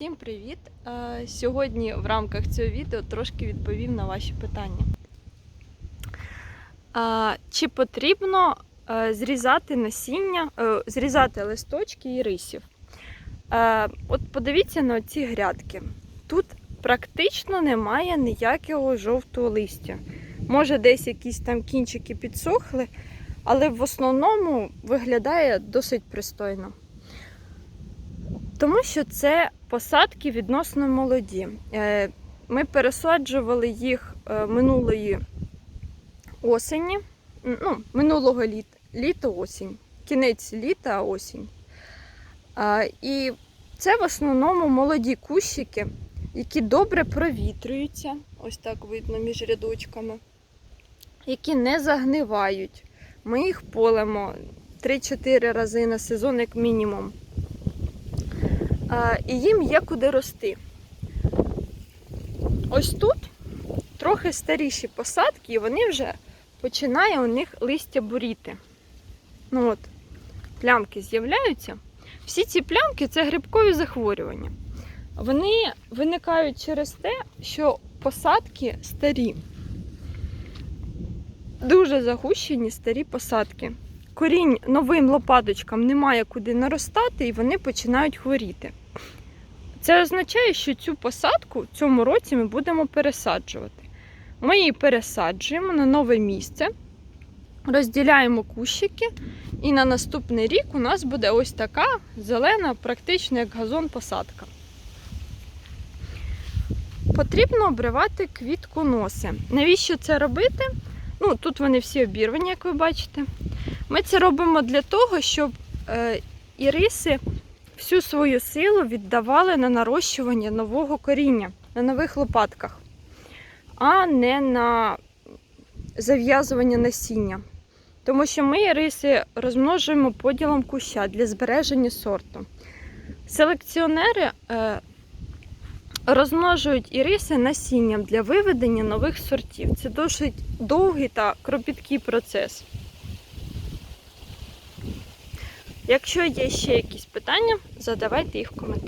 Всім привіт! Е, Сьогодні в рамках цього відео трошки відповім на ваші питання. Чи потрібно е, зрізати насіння, е, зрізати листочки і рисів? Е, От подивіться на ці грядки. Тут практично немає ніякого жовтого листя. Може, десь якісь там кінчики підсохли, але в основному виглядає досить пристойно. Тому що це посадки відносно молоді. Е, Ми пересаджували їх е, минулої осені, ну, минулого літа, літо осінь, кінець літа осінь. І це в основному молоді кущики, які добре провітрюються, ось так видно між рядочками, які не загнивають. Ми їх полимо 3-4 рази на сезон, як мінімум. І їм є куди рости. Ось тут трохи старіші посадки, і вони вже починає у них листя буріти. Ну от, плямки з'являються. Всі ці плямки це грибкові захворювання. Вони виникають через те, що посадки старі. Дуже загущені старі посадки. Корінь новим лопаточкам немає куди наростати, і вони починають хворіти. Це означає, що цю посадку в цьому році ми будемо пересаджувати. Ми її пересаджуємо на нове місце, розділяємо кущики, і на наступний рік у нас буде ось така зелена, практично як газон посадка. Потрібно обривати квітконоси. Навіщо це робити? Ну, тут вони всі обірвані, як ви бачите. Ми це робимо для того, щоб е, іриси всю свою силу віддавали на нарощування нового коріння, на нових лопатках, а не на зав'язування насіння. Тому що ми іриси розмножуємо поділом куща для збереження сорту. Селекціонери е, розмножують іриси насінням для виведення нових сортів. Це досить довгий та кропіткий процес. Якщо є ще якісь питання, задавайте їх в коментарях.